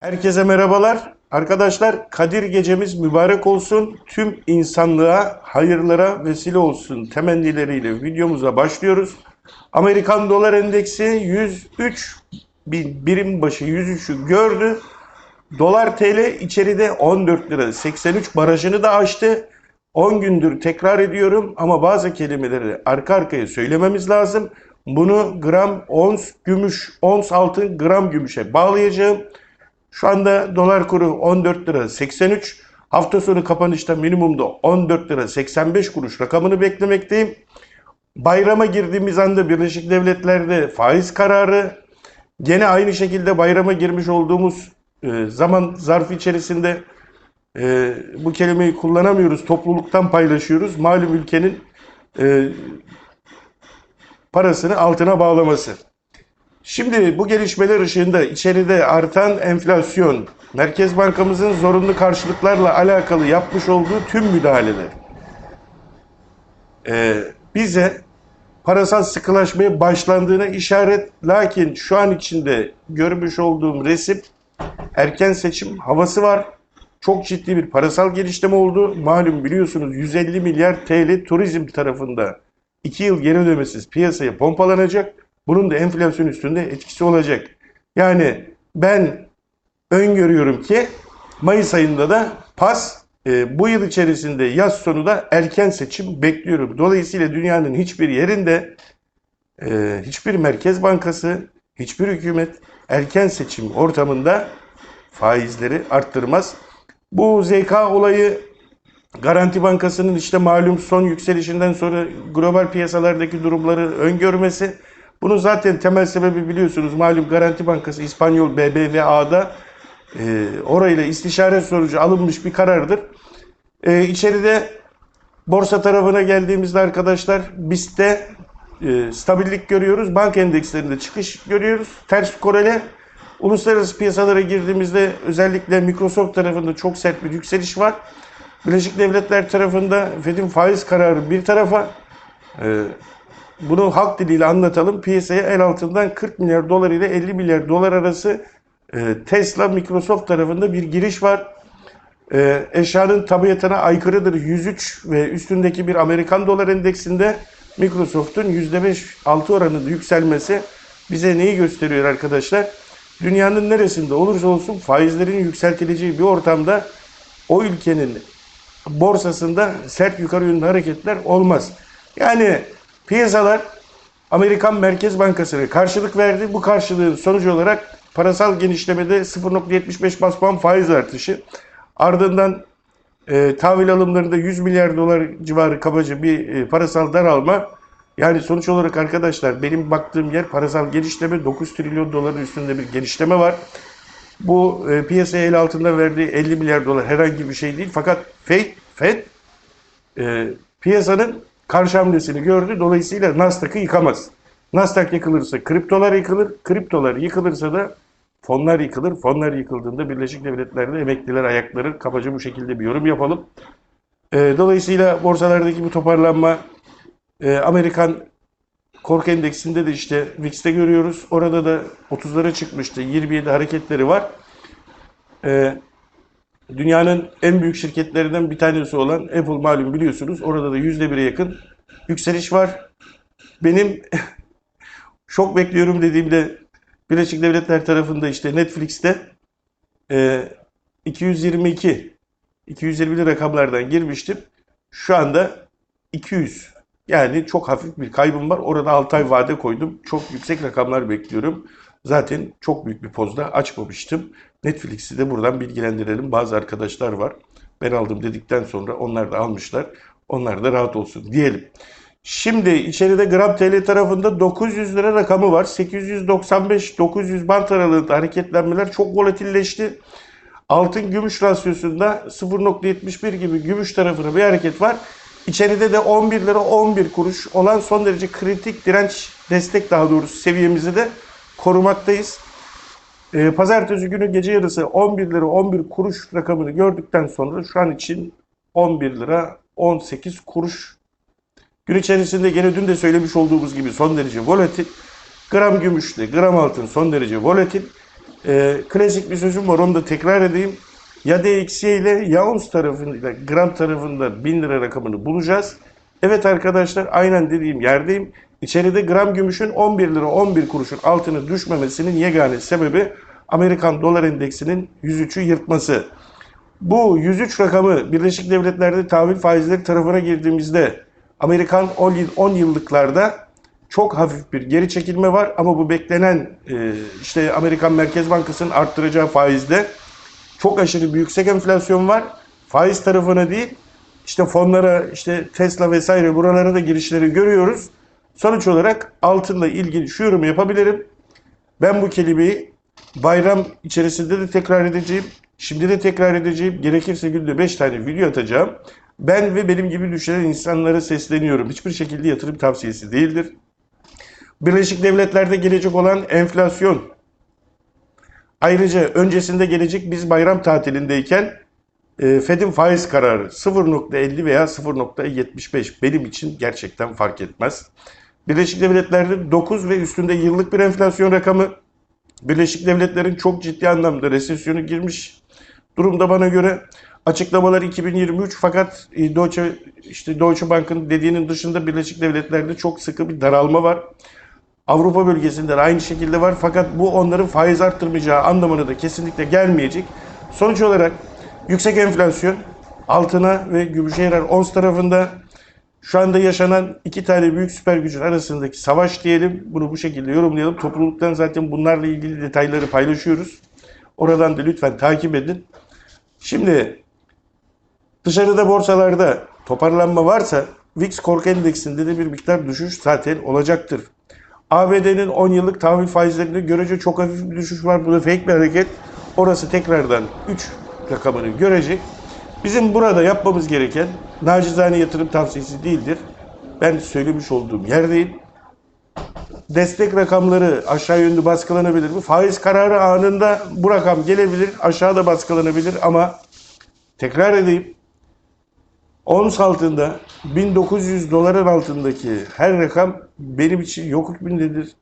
Herkese merhabalar. Arkadaşlar Kadir gecemiz mübarek olsun. Tüm insanlığa hayırlara vesile olsun temennileriyle videomuza başlıyoruz. Amerikan dolar endeksi 103 bin birim başı 103'ü gördü. Dolar TL içeride 14 lira 83 barajını da aştı. 10 gündür tekrar ediyorum ama bazı kelimeleri arka arkaya söylememiz lazım. Bunu gram ons gümüş, ons altın gram gümüşe bağlayacağım. Şu anda dolar kuru 14 lira 83. Hafta sonu kapanışta minimumda 14 lira 85 kuruş rakamını beklemekteyim. Bayrama girdiğimiz anda Birleşik Devletler'de faiz kararı gene aynı şekilde bayrama girmiş olduğumuz e, zaman zarfı içerisinde e, bu kelimeyi kullanamıyoruz. Topluluktan paylaşıyoruz. Malum ülkenin e, parasını altına bağlaması. Şimdi bu gelişmeler ışığında içeride artan enflasyon, Merkez Bankamızın zorunlu karşılıklarla alakalı yapmış olduğu tüm müdahaleler e, bize parasal sıkılaşmaya başlandığına işaret. Lakin şu an içinde görmüş olduğum resim erken seçim havası var. Çok ciddi bir parasal geliştirme oldu. Malum biliyorsunuz 150 milyar TL turizm tarafında 2 yıl geri ödemesiz piyasaya pompalanacak. Bunun da enflasyon üstünde etkisi olacak. Yani ben öngörüyorum ki Mayıs ayında da PAS e, bu yıl içerisinde yaz sonu da erken seçim bekliyorum. Dolayısıyla dünyanın hiçbir yerinde e, hiçbir merkez bankası, hiçbir hükümet erken seçim ortamında faizleri arttırmaz. Bu ZK olayı Garanti Bankası'nın işte malum son yükselişinden sonra global piyasalardaki durumları öngörmesi. Bunun zaten temel sebebi biliyorsunuz malum Garanti Bankası İspanyol BBVA'da e, orayla istişare sonucu alınmış bir karardır. E, içeride borsa tarafına geldiğimizde arkadaşlar BIST'te e, stabillik görüyoruz. Bank endekslerinde çıkış görüyoruz. Ters korele. Uluslararası piyasalara girdiğimizde özellikle Microsoft tarafında çok sert bir yükseliş var. Birleşik Devletler tarafında Fed'in faiz kararı bir tarafa e, bunu halk diliyle anlatalım. Piyasaya el altından 40 milyar dolar ile 50 milyar dolar arası e, Tesla, Microsoft tarafında bir giriş var. E, eşyanın tabiatına aykırıdır. 103 ve üstündeki bir Amerikan dolar endeksinde Microsoft'un %5-6 oranında yükselmesi bize neyi gösteriyor arkadaşlar? Dünyanın neresinde olursa olsun faizlerin yükseltileceği bir ortamda o ülkenin borsasında sert yukarı yönlü hareketler olmaz. Yani piyasalar Amerikan Merkez Bankası'na karşılık verdi. Bu karşılığın sonucu olarak parasal genişlemede 0.75 bas puan faiz artışı. Ardından e, tahvil alımlarında 100 milyar dolar civarı kabaca bir e, parasal daralma. Yani sonuç olarak arkadaşlar benim baktığım yer parasal genişleme 9 trilyon doların üstünde bir genişleme var. Bu e, piyasaya el altında verdiği 50 milyar dolar herhangi bir şey değil. Fakat Fed, Fed e, piyasanın karşı hamlesini gördü. Dolayısıyla Nasdaq'ı yıkamaz. Nasdaq yıkılırsa kriptolar yıkılır. Kriptolar yıkılırsa da fonlar yıkılır. Fonlar yıkıldığında Birleşik Devletler'de emekliler ayakları kabaca bu şekilde bir yorum yapalım. E, dolayısıyla borsalardaki bu toparlanma e, Amerikan korku endeksinde de işte VIX'te görüyoruz. Orada da 30'lara çıkmıştı. 27 hareketleri var. E, dünyanın en büyük şirketlerinden bir tanesi olan Apple malum biliyorsunuz. Orada da %1'e yakın yükseliş var. Benim şok bekliyorum dediğimde Birleşik Devletler tarafında işte Netflix'te e, 222 220'li rakamlardan girmiştim. Şu anda 200 yani çok hafif bir kaybım var. Orada 6 ay vade koydum. Çok yüksek rakamlar bekliyorum. Zaten çok büyük bir pozda açmamıştım. Netflix'i de buradan bilgilendirelim. Bazı arkadaşlar var. Ben aldım dedikten sonra onlar da almışlar. Onlar da rahat olsun diyelim. Şimdi içeride gram TL tarafında 900 lira rakamı var. 895-900 bant aralığında hareketlenmeler çok volatilleşti. Altın gümüş rasyosunda 0.71 gibi gümüş tarafına bir hareket var. İçeride de 11 lira 11 kuruş olan son derece kritik direnç destek daha doğrusu seviyemizi de korumaktayız. Ee, pazartesi günü gece yarısı 11 lira 11 kuruş rakamını gördükten sonra şu an için 11 lira 18 kuruş. Gün içerisinde gene dün de söylemiş olduğumuz gibi son derece volatil. Gram gümüşle gram altın son derece volatil. Ee, klasik bir sözüm var onu da tekrar edeyim. Ya DXY ile ya ons tarafında gram tarafında 1000 lira rakamını bulacağız. Evet arkadaşlar aynen dediğim yerdeyim. İçeride gram gümüşün 11 lira 11 kuruşun altına düşmemesinin yegane sebebi Amerikan dolar endeksinin 103'ü yırtması. Bu 103 rakamı Birleşik Devletler'de tahvil faizleri tarafına girdiğimizde Amerikan 10, yıl- 10 yıllıklarda çok hafif bir geri çekilme var ama bu beklenen e, işte Amerikan Merkez Bankası'nın arttıracağı faizde çok aşırı bir yüksek enflasyon var. Faiz tarafına değil işte fonlara işte Tesla vesaire buralara da girişleri görüyoruz. Sonuç olarak altınla ilgili şu yorumu yapabilirim. Ben bu kelimeyi bayram içerisinde de tekrar edeceğim. Şimdi de tekrar edeceğim. Gerekirse günde 5 tane video atacağım. Ben ve benim gibi düşünen insanlara sesleniyorum. Hiçbir şekilde yatırım tavsiyesi değildir. Birleşik Devletler'de gelecek olan enflasyon. Ayrıca öncesinde gelecek biz bayram tatilindeyken e, Fed'in faiz kararı 0.50 veya 0.75 benim için gerçekten fark etmez. Birleşik Devletler'de 9 ve üstünde yıllık bir enflasyon rakamı. Birleşik Devletler'in çok ciddi anlamda resesyonu girmiş durumda bana göre. Açıklamalar 2023 fakat e, Deutsche işte Deutsche Bank'ın dediğinin dışında Birleşik Devletler'de çok sıkı bir daralma var. Avrupa bölgesinde de aynı şekilde var fakat bu onların faiz arttırmayacağı anlamına da kesinlikle gelmeyecek. Sonuç olarak yüksek enflasyon altına ve gümüşe yarar ons tarafında şu anda yaşanan iki tane büyük süper gücün arasındaki savaş diyelim. Bunu bu şekilde yorumlayalım. Topluluktan zaten bunlarla ilgili detayları paylaşıyoruz. Oradan da lütfen takip edin. Şimdi dışarıda borsalarda toparlanma varsa VIX korku endeksinde de bir miktar düşüş zaten olacaktır. ABD'nin 10 yıllık tahvil faizlerinde görece çok hafif bir düşüş var. Bu da fake bir hareket. Orası tekrardan 3 rakamını görecek. Bizim burada yapmamız gereken nacizane yatırım tavsiyesi değildir. Ben söylemiş olduğum yerdeyim. Destek rakamları aşağı yönlü baskılanabilir mi? Faiz kararı anında bu rakam gelebilir, aşağıda baskılanabilir ama tekrar edeyim. Ons altında 1900 doların altındaki her rakam benim için yok hükmündedir.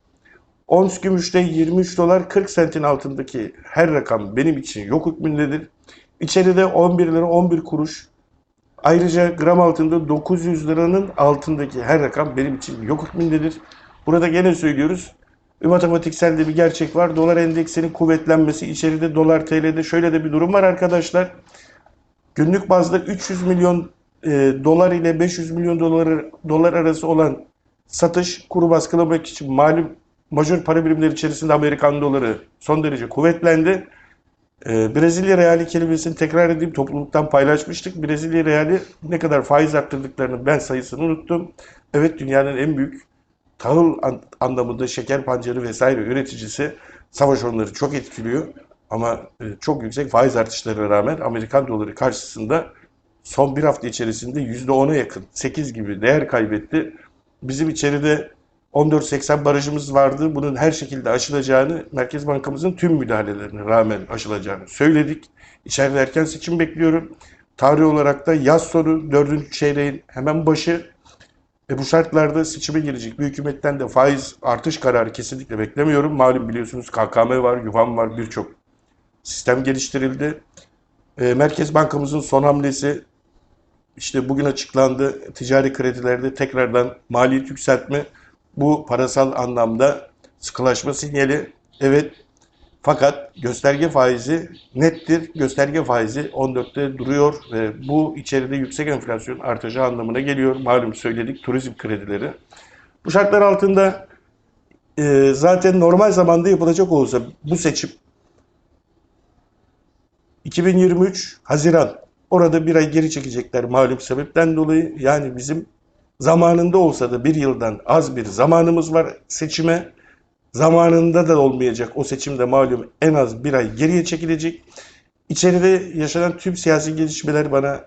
Ons gümüşte 23 dolar 40 sentin altındaki her rakam benim için yok hükmündedir. İçeride 11 lira 11 kuruş. Ayrıca gram altında 900 liranın altındaki her rakam benim için yok hükmündedir. Burada gene söylüyoruz. Matematiksel de bir gerçek var. Dolar endeksinin kuvvetlenmesi içeride dolar TL'de şöyle de bir durum var arkadaşlar. Günlük bazda 300 milyon e, dolar ile 500 milyon dolar, dolar arası olan satış kuru baskılamak için malum majör para birimleri içerisinde Amerikan doları son derece kuvvetlendi. Ee, Brezilya reali kelimesini tekrar edeyim topluluktan paylaşmıştık. Brezilya reali ne kadar faiz arttırdıklarını ben sayısını unuttum. Evet dünyanın en büyük tahıl an- anlamında şeker pancarı vesaire üreticisi savaş onları çok etkiliyor. Ama e, çok yüksek faiz artışlarına rağmen Amerikan doları karşısında son bir hafta içerisinde %10'a yakın 8 gibi değer kaybetti. Bizim içeride 14.80 barajımız vardı. Bunun her şekilde aşılacağını, Merkez Bankamızın tüm müdahalelerine rağmen aşılacağını söyledik. İçeride erken seçim bekliyorum. Tarih olarak da yaz sonu 4. çeyreğin hemen başı ve bu şartlarda seçime girecek bir hükümetten de faiz artış kararı kesinlikle beklemiyorum. Malum biliyorsunuz KKM var, yuvam var, birçok sistem geliştirildi. E, Merkez Bankamızın son hamlesi işte bugün açıklandı. Ticari kredilerde tekrardan maliyet yükseltme. Bu parasal anlamda sıkılaşma sinyali. Evet fakat gösterge faizi nettir. Gösterge faizi 14'te duruyor ve bu içeride yüksek enflasyon artacağı anlamına geliyor. Malum söyledik turizm kredileri. Bu şartlar altında e, zaten normal zamanda yapılacak olsa bu seçim 2023 Haziran orada bir ay geri çekecekler malum sebepten dolayı. Yani bizim zamanında olsa da bir yıldan az bir zamanımız var seçime. Zamanında da olmayacak o seçimde malum en az bir ay geriye çekilecek. İçeride yaşanan tüm siyasi gelişmeler bana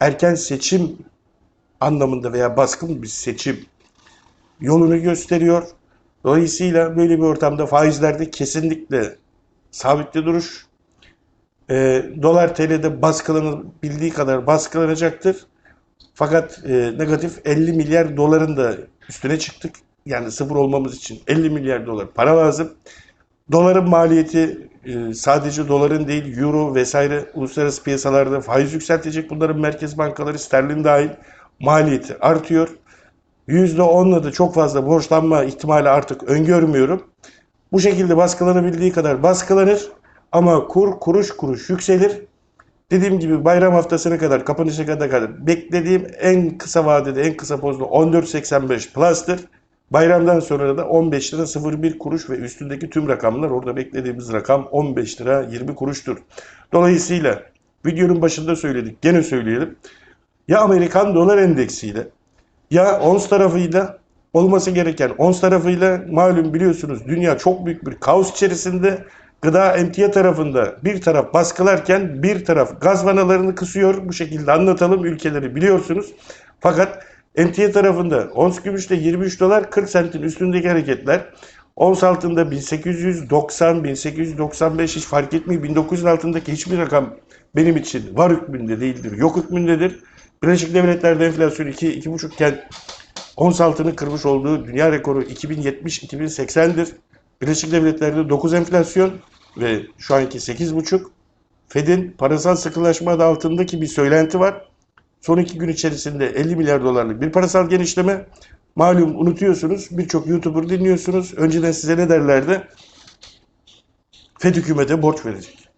erken seçim anlamında veya baskın bir seçim yolunu gösteriyor. Dolayısıyla böyle bir ortamda faizlerde kesinlikle sabitli duruş. E, dolar TL'de baskılanabildiği kadar baskılanacaktır. Fakat e, negatif 50 milyar doların da üstüne çıktık. Yani sıfır olmamız için 50 milyar dolar para lazım. Doların maliyeti e, sadece doların değil euro vesaire uluslararası piyasalarda faiz yükseltecek bunların merkez bankaları sterlin dahil maliyeti artıyor. %10'la da çok fazla borçlanma ihtimali artık öngörmüyorum. Bu şekilde baskılanabildiği kadar baskılanır ama kur kuruş kuruş yükselir. Dediğim gibi bayram haftasına kadar, kapanışa kadar, kadar beklediğim en kısa vadede, en kısa pozda 14.85 plus'tır. Bayramdan sonra da 15 lira 01 kuruş ve üstündeki tüm rakamlar orada beklediğimiz rakam 15 lira 20 kuruştur. Dolayısıyla videonun başında söyledik, gene söyleyelim. Ya Amerikan dolar endeksiyle ya ons tarafıyla olması gereken ons tarafıyla malum biliyorsunuz dünya çok büyük bir kaos içerisinde. Gıda emtia tarafında bir taraf baskılarken bir taraf gaz vanalarını kısıyor. Bu şekilde anlatalım ülkeleri biliyorsunuz. Fakat emtia tarafında ons gümüşte 23 dolar 40 sentin üstündeki hareketler. Ons altında 1890, 1895 hiç fark etmiyor. 1900'ün altındaki hiçbir rakam benim için var hükmünde değildir, yok hükmündedir. Birleşik Devletler'de enflasyon 2, 2,5 iken ons altını kırmış olduğu dünya rekoru 2070-2080'dir. Birleşik Devletler'de 9 enflasyon ve şu anki 8,5. Fed'in parasal sıkılaşma adı altındaki bir söylenti var. Son iki gün içerisinde 50 milyar dolarlık bir parasal genişleme. Malum unutuyorsunuz birçok YouTuber dinliyorsunuz. Önceden size ne derlerdi? Fed hükümete borç verecek.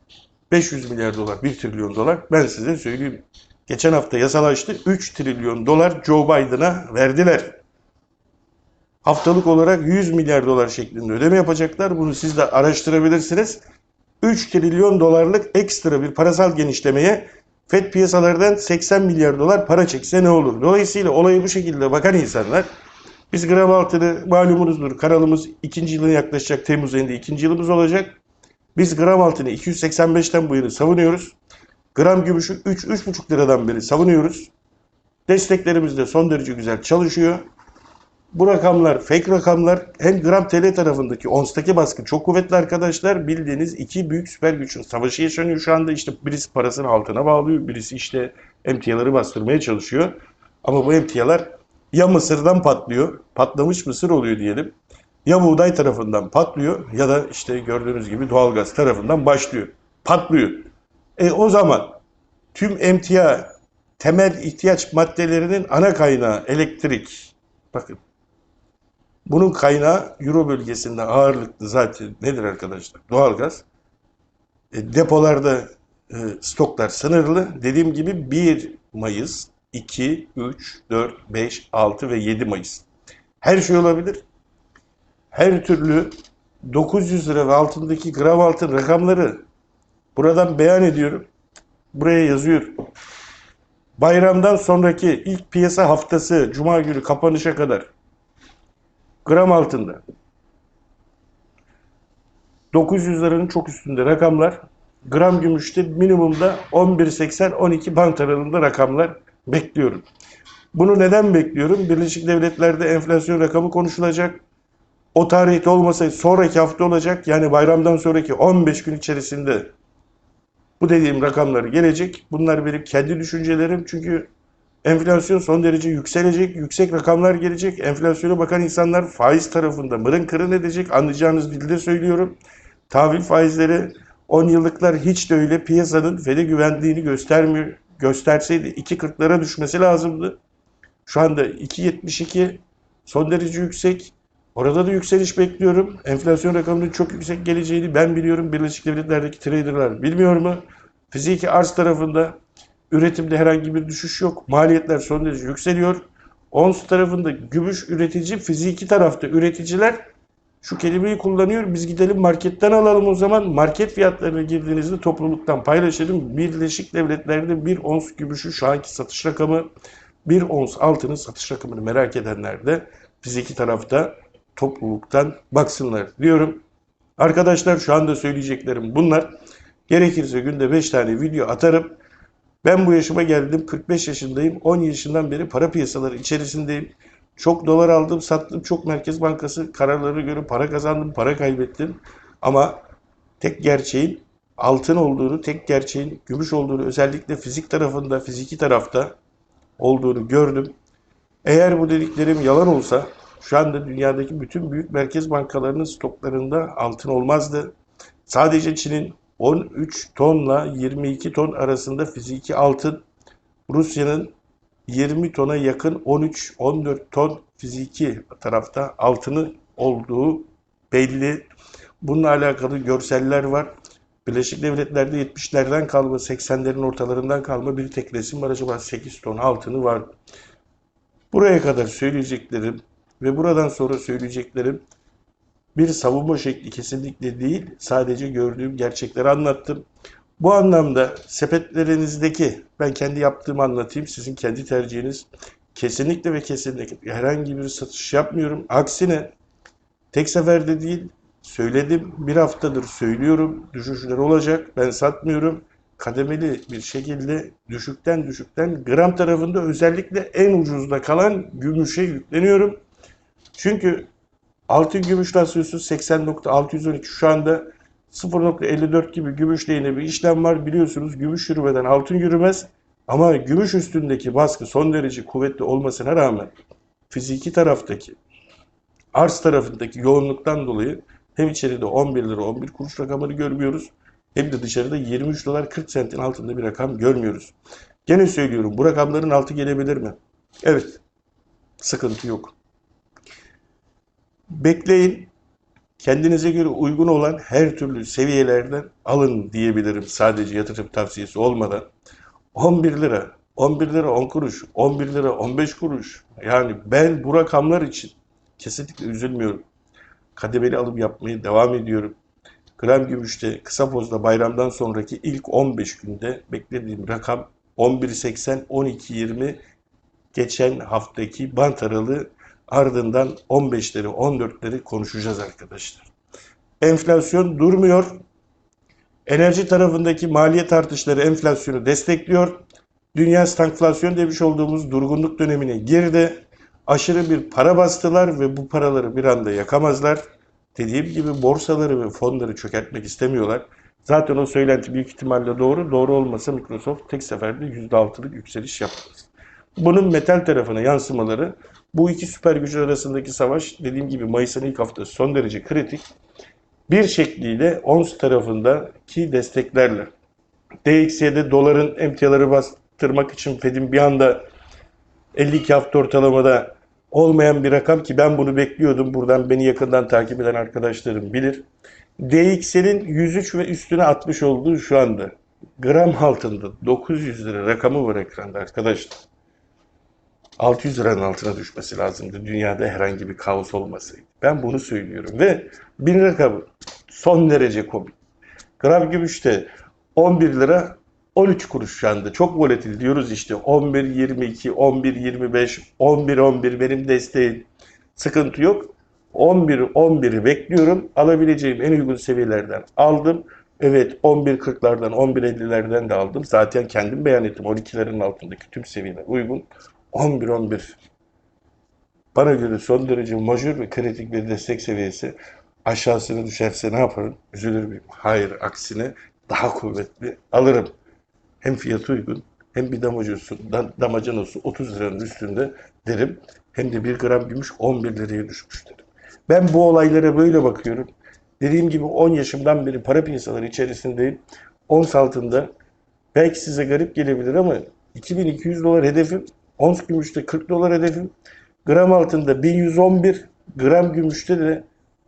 500 milyar dolar, 1 trilyon dolar. Ben size söyleyeyim. Geçen hafta yasalaştı. 3 trilyon dolar Joe Biden'a verdiler. Haftalık olarak 100 milyar dolar şeklinde ödeme yapacaklar. Bunu siz de araştırabilirsiniz. 3 trilyon dolarlık ekstra bir parasal genişlemeye FED piyasalardan 80 milyar dolar para çekse ne olur? Dolayısıyla olayı bu şekilde bakan insanlar biz gram altını malumunuzdur kanalımız ikinci yılına yaklaşacak Temmuz ayında ikinci yılımız olacak. Biz gram altını 285'ten bu yana savunuyoruz. Gram gümüşü 3-3,5 liradan beri savunuyoruz. Desteklerimiz de son derece güzel çalışıyor. Bu rakamlar fake rakamlar. Hem gram TL tarafındaki onstaki baskı çok kuvvetli arkadaşlar. Bildiğiniz iki büyük süper güçün savaşı yaşanıyor şu anda. İşte birisi parasını altına bağlıyor. Birisi işte emtiaları bastırmaya çalışıyor. Ama bu emtialar ya Mısır'dan patlıyor. Patlamış Mısır oluyor diyelim. Ya buğday tarafından patlıyor ya da işte gördüğünüz gibi doğalgaz tarafından başlıyor. Patlıyor. E o zaman tüm emtia temel ihtiyaç maddelerinin ana kaynağı elektrik. Bakın bunun kaynağı Euro bölgesinde ağırlıklı zaten nedir arkadaşlar? Doğalgaz. E, depolarda e, stoklar sınırlı. Dediğim gibi 1 Mayıs, 2, 3, 4, 5, 6 ve 7 Mayıs. Her şey olabilir. Her türlü 900 lira ve altındaki gram altın rakamları buradan beyan ediyorum. Buraya yazıyorum. Bayramdan sonraki ilk piyasa haftası Cuma günü kapanışa kadar gram altında 900 liranın çok üstünde rakamlar. Gram gümüşte minimumda 11.80-12 bant aralığında rakamlar bekliyorum. Bunu neden bekliyorum? Birleşik Devletler'de enflasyon rakamı konuşulacak. O tarihte olmasaydı sonraki hafta olacak. Yani bayramdan sonraki 15 gün içerisinde bu dediğim rakamlar gelecek. Bunlar benim kendi düşüncelerim. Çünkü enflasyon son derece yükselecek. Yüksek rakamlar gelecek. Enflasyona bakan insanlar faiz tarafında mırın kırın edecek. Anlayacağınız dilde söylüyorum. Tahvil faizleri 10 yıllıklar hiç de öyle piyasanın FED'e güvendiğini göstermiyor. Gösterseydi 2.40'lara düşmesi lazımdı. Şu anda 2.72 son derece yüksek. Orada da yükseliş bekliyorum. Enflasyon rakamının çok yüksek geleceğini ben biliyorum. Birleşik Devletler'deki traderlar bilmiyor mu? Fiziki arz tarafında üretimde herhangi bir düşüş yok. Maliyetler son derece yükseliyor. Ons tarafında gümüş üretici, fiziki tarafta üreticiler şu kelimeyi kullanıyor. Biz gidelim marketten alalım o zaman. Market fiyatlarına girdiğinizde topluluktan paylaşalım. Birleşik Devletler'de bir ons gümüşü şu anki satış rakamı, bir ons altının satış rakamını merak edenler de fiziki tarafta topluluktan baksınlar diyorum. Arkadaşlar şu anda söyleyeceklerim bunlar. Gerekirse günde 5 tane video atarım. Ben bu yaşıma geldim. 45 yaşındayım. 10 yaşından beri para piyasaları içerisindeyim. Çok dolar aldım, sattım. Çok Merkez Bankası kararları göre para kazandım, para kaybettim. Ama tek gerçeğin altın olduğunu, tek gerçeğin gümüş olduğunu özellikle fizik tarafında, fiziki tarafta olduğunu gördüm. Eğer bu dediklerim yalan olsa şu anda dünyadaki bütün büyük merkez bankalarının stoklarında altın olmazdı. Sadece Çin'in 13 tonla 22 ton arasında fiziki altın, Rusya'nın 20 tona yakın 13-14 ton fiziki tarafta altını olduğu belli. Bununla alakalı görseller var. Birleşik Devletler'de 70'lerden kalma, 80'lerin ortalarından kalma bir tek resim var. Acaba 8 ton altını var. Buraya kadar söyleyeceklerim ve buradan sonra söyleyeceklerim bir savunma şekli kesinlikle değil. Sadece gördüğüm gerçekleri anlattım. Bu anlamda sepetlerinizdeki, ben kendi yaptığımı anlatayım, sizin kendi tercihiniz. Kesinlikle ve kesinlikle herhangi bir satış yapmıyorum. Aksine tek seferde değil, söyledim, bir haftadır söylüyorum, düşüşler olacak, ben satmıyorum. Kademeli bir şekilde düşükten düşükten gram tarafında özellikle en ucuzda kalan gümüşe yükleniyorum. Çünkü altın gümüş rasyosu 80.612 şu anda 0.54 gibi gümüş lehine bir işlem var. Biliyorsunuz gümüş yürümeden altın yürümez. Ama gümüş üstündeki baskı son derece kuvvetli olmasına rağmen fiziki taraftaki arz tarafındaki yoğunluktan dolayı hem içeride 11 lira 11 kuruş rakamını görmüyoruz hem de dışarıda 23 dolar 40 sentin altında bir rakam görmüyoruz. Gene söylüyorum bu rakamların altı gelebilir mi? Evet. Sıkıntı yok. Bekleyin. Kendinize göre uygun olan her türlü seviyelerden alın diyebilirim sadece yatırım tavsiyesi olmadan. 11 lira, 11 lira 10 kuruş, 11 lira 15 kuruş. Yani ben bu rakamlar için kesinlikle üzülmüyorum. Kademeli alım yapmaya devam ediyorum. Gram gümüşte kısa pozda bayramdan sonraki ilk 15 günde beklediğim rakam 11.80 12.20 geçen haftaki bant aralığı ardından 15'leri 14'leri konuşacağız arkadaşlar. Enflasyon durmuyor. Enerji tarafındaki maliyet artışları enflasyonu destekliyor. Dünya stagflasyon demiş olduğumuz durgunluk dönemine girdi. Aşırı bir para bastılar ve bu paraları bir anda yakamazlar. Dediğim gibi borsaları ve fonları çökertmek istemiyorlar. Zaten o söylenti büyük ihtimalle doğru. Doğru olmasa Microsoft tek seferde %6'lık yükseliş yapmaz. Bunun metal tarafına yansımaları bu iki süper güç arasındaki savaş dediğim gibi Mayıs'ın ilk haftası son derece kritik. Bir şekliyle ONS tarafındaki desteklerle DXY'de doların emtiaları bastırmak için Fed'in bir anda 52 hafta ortalamada olmayan bir rakam ki ben bunu bekliyordum. Buradan beni yakından takip eden arkadaşlarım bilir. DXL'in 103 ve üstüne 60 olduğu şu anda. Gram altında 900 lira rakamı var ekranda arkadaşlar. 600 liranın altına düşmesi lazımdı. Dünyada herhangi bir kaos olmasaydı. Ben bunu söylüyorum ve bir rakamı son derece komik. Gram gümüşte 11 lira 13 kuruş şu anda. Çok volatil diyoruz işte. 11, 22, 11, 25, 11, 11 benim desteğim. Sıkıntı yok. 11, 11'i bekliyorum. Alabileceğim en uygun seviyelerden aldım. Evet 11.40'lardan 11.50'lerden de aldım. Zaten kendim beyan ettim. 12'lerin altındaki tüm seviyeler uygun. 11-11 bana göre son derece majör ve kritik bir destek seviyesi. Aşağısına düşerse ne yaparım? Üzülür müyüm? Hayır, aksine daha kuvvetli alırım. Hem fiyatı uygun hem bir damacanosu, damacanosu 30 liranın üstünde derim. Hem de 1 gram gümüş 11 liraya düşmüş derim. Ben bu olaylara böyle bakıyorum. Dediğim gibi 10 yaşımdan beri para piyasaları içerisindeyim. Ons altında belki size garip gelebilir ama 2200 dolar hedefim Ons gümüşte 40 dolar hedefim. Gram altında 1111, gram gümüşte de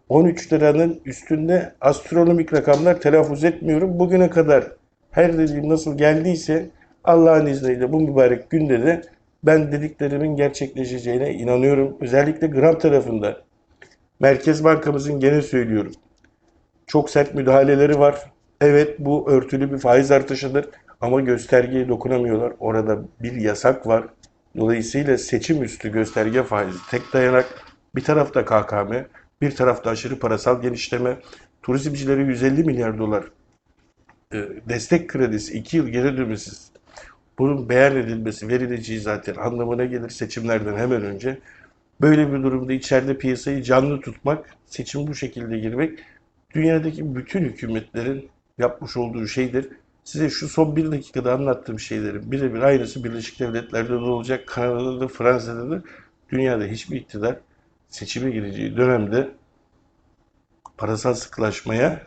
13 liranın üstünde astronomik rakamlar telaffuz etmiyorum. Bugüne kadar her dediğim nasıl geldiyse Allah'ın izniyle bu mübarek günde de ben dediklerimin gerçekleşeceğine inanıyorum. Özellikle gram tarafında Merkez Bankamızın gene söylüyorum. Çok sert müdahaleleri var. Evet bu örtülü bir faiz artışıdır ama göstergeye dokunamıyorlar. Orada bir yasak var. Dolayısıyla seçim üstü gösterge faizi tek dayanak. Bir tarafta KKM, bir tarafta aşırı parasal genişleme. Turizmcilere 150 milyar dolar e, destek kredisi 2 yıl geri dönmesiz. Bunun beyan edilmesi, verileceği zaten anlamına gelir seçimlerden hemen önce. Böyle bir durumda içeride piyasayı canlı tutmak, seçim bu şekilde girmek dünyadaki bütün hükümetlerin yapmış olduğu şeydir. Size şu son bir dakikada anlattığım şeylerin birebir aynısı Birleşik Devletler'de de olacak, Kanada'da da, Fransa'da da, dünyada hiçbir iktidar seçime gireceği dönemde parasal sıkılaşmaya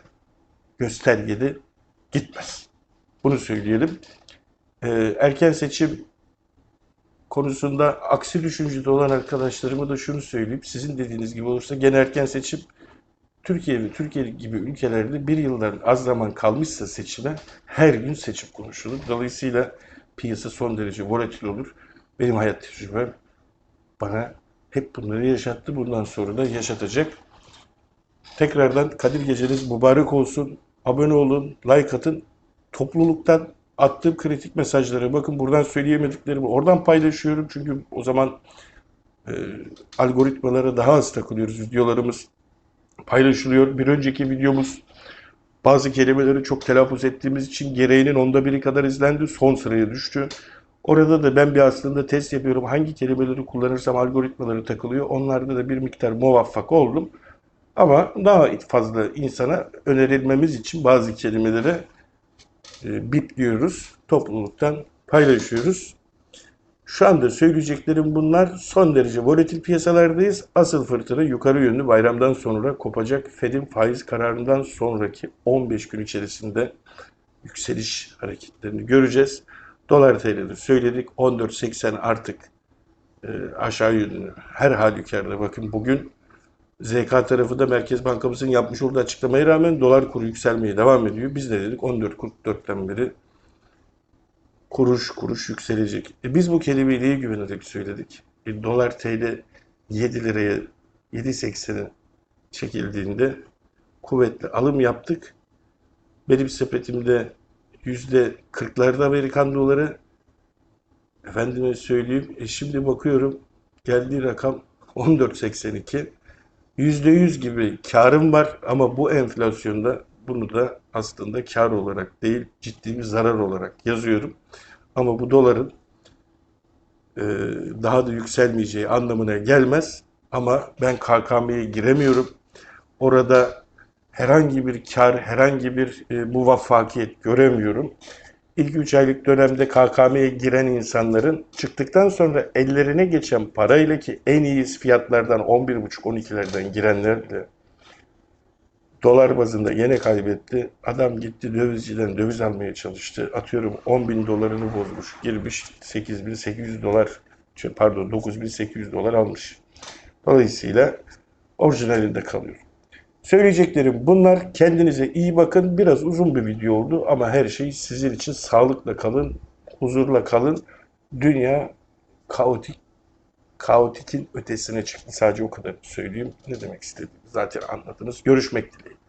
göstergeli gitmez. Bunu söyleyelim. Ee, erken seçim konusunda aksi düşüncede olan arkadaşlarıma da şunu söyleyeyim. Sizin dediğiniz gibi olursa gene erken seçim Türkiye ve Türkiye gibi ülkelerde bir yıldan az zaman kalmışsa seçime her gün seçim konuşulur. Dolayısıyla piyasa son derece volatil olur. Benim hayat tecrübem bana hep bunları yaşattı. Bundan sonra da yaşatacak. Tekrardan Kadir Geceniz mübarek olsun. Abone olun, like atın. Topluluktan attığım kritik mesajları bakın buradan söyleyemediklerimi oradan paylaşıyorum. Çünkü o zaman e, algoritmalara daha az takılıyoruz. Videolarımız paylaşılıyor. Bir önceki videomuz bazı kelimeleri çok telaffuz ettiğimiz için gereğinin onda biri kadar izlendi. Son sıraya düştü. Orada da ben bir aslında test yapıyorum. Hangi kelimeleri kullanırsam algoritmaları takılıyor. Onlarda da bir miktar muvaffak oldum. Ama daha fazla insana önerilmemiz için bazı kelimeleri e, bipliyoruz. Topluluktan paylaşıyoruz. Şu anda söyleyeceklerim bunlar. Son derece volatil piyasalardayız. Asıl fırtına yukarı yönlü bayramdan sonra kopacak. Fed'in faiz kararından sonraki 15 gün içerisinde yükseliş hareketlerini göreceğiz. Dolar TL'de söyledik. 14.80 artık e, aşağı yönlü her halükarda bakın bugün ZK tarafı da Merkez Bankamızın yapmış olduğu açıklamaya rağmen dolar kuru yükselmeye devam ediyor. Biz de dedik 14.44'ten beri kuruş kuruş yükselecek. E biz bu kelimeyi neye güvenerek söyledik? E, dolar TL 7 liraya 7.80'e çekildiğinde kuvvetli alım yaptık. Benim sepetimde yüzde 40'larda Amerikan doları. Efendime söyleyeyim. E şimdi bakıyorum geldiği rakam 14.82. %100 gibi karım var ama bu enflasyonda bunu da aslında kar olarak değil ciddi bir zarar olarak yazıyorum. Ama bu doların e, daha da yükselmeyeceği anlamına gelmez. Ama ben KKM'ye giremiyorum. Orada herhangi bir kar, herhangi bir e, muvaffakiyet göremiyorum. İlk 3 aylık dönemde KKM'ye giren insanların çıktıktan sonra ellerine geçen parayla ki en iyi fiyatlardan 11,5-12'lerden girenler bile dolar bazında yine kaybetti. Adam gitti dövizciden döviz almaya çalıştı. Atıyorum 10 bin dolarını bozmuş. Girmiş 8800 dolar şey, pardon 9800 dolar almış. Dolayısıyla orijinalinde kalıyor. Söyleyeceklerim bunlar. Kendinize iyi bakın. Biraz uzun bir video oldu ama her şey sizin için sağlıkla kalın, huzurla kalın. Dünya kaotik, kaotikin ötesine çıktı. Sadece o kadar söyleyeyim. Ne demek istedim zaten anladınız. Görüşmek dileğiyle.